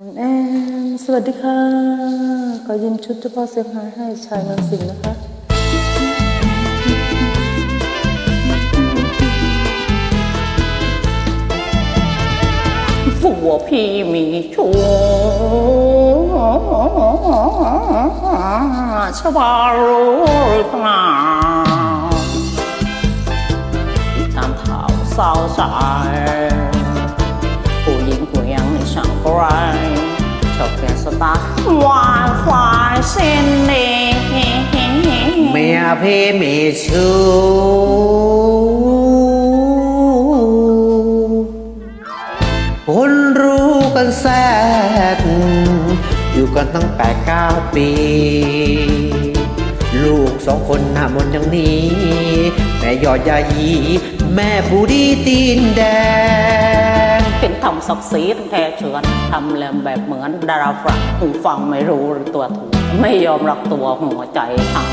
คุณแอมสวัสดีค่ะขอยินชุดเฉพาะเสียงหายให้ชายเมืองสิงห์นะคะผัวพี่มีชู้ชาวารู้หรือเปล่าตามข่าวเศร้าสายผู้หญิงผู้ยังไม่ช่างไร สตาร์วายฟลายเส้นเองเมียพี่มีชู้คนรู้กันแซดอยู่กันตั้งแต่เก้าปี ลูกสองคนหน้ามนอย่างนี้ แม่ยอดยายี แม่บูดีตีนแดง เป็นทำศักดิ์ศรีแท้เชือนทำแล้วแบบเหมือนดาราฝรั่งหูฟังไม่รู้ตัวถูก ไม่ยอมรับตัวหัวใจทาง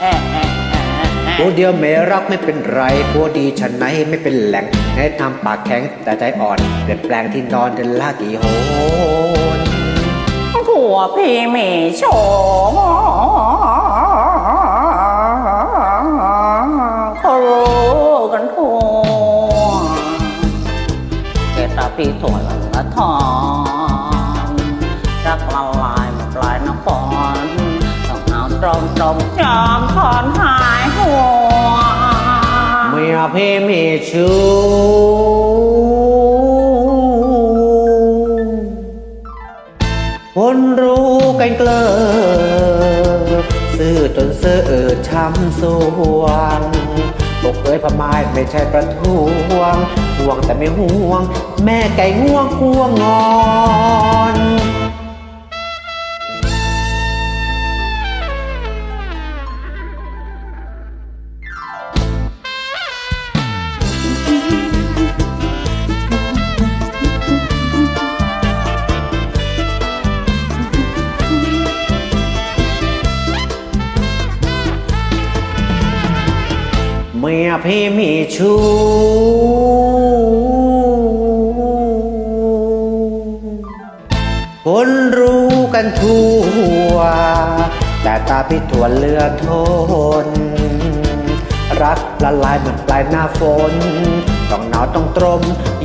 แอะแอะแอะแอะแอะตัวเดียวไม่รักไม่เป็นไรตัวดีฉันไหนไม่เป็นแหล่งให้ทำปากแข็งแต่ใจอ่อนเปลี่ยนแปลงที่นอนเดินลากี่โหนผัวพี่มีโฉมเข พี่ถั่วละทอนรักละลายหมดลายนครต้องเอาตรงตรงจอมถอนหายหัวเมียพี่มีชู้คนรู้กันเกลอซื่อจนเสื้อเอิดช้ำสวง กเอ้ยพมายไม่ใช่ประท้วงห่วงแต่ไม่ห่วง แม่ไก่ง่วงกลัวงอน เมียพี่มีชู้คนรู้กันทั่ว แต่ตาพี่ทวนเลือทน รักละลายเหมือนปลายหน้าฝน ต้องหนาวต้องตรม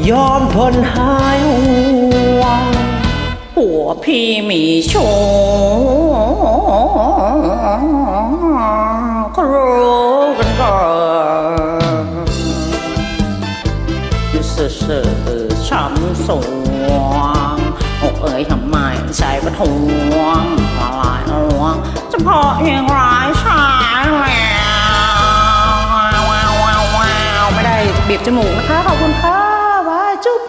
ยอมทนหายห่วงผัวพี่มีชู้ 是是ช้ำสวงอกเอ๋ยทำไมใจประทวงละลายลวงจะพอยังร้ายชายแล้วไม่ได้บีบจมูกนะคะขอบคุณค่ะบายจุ๊บ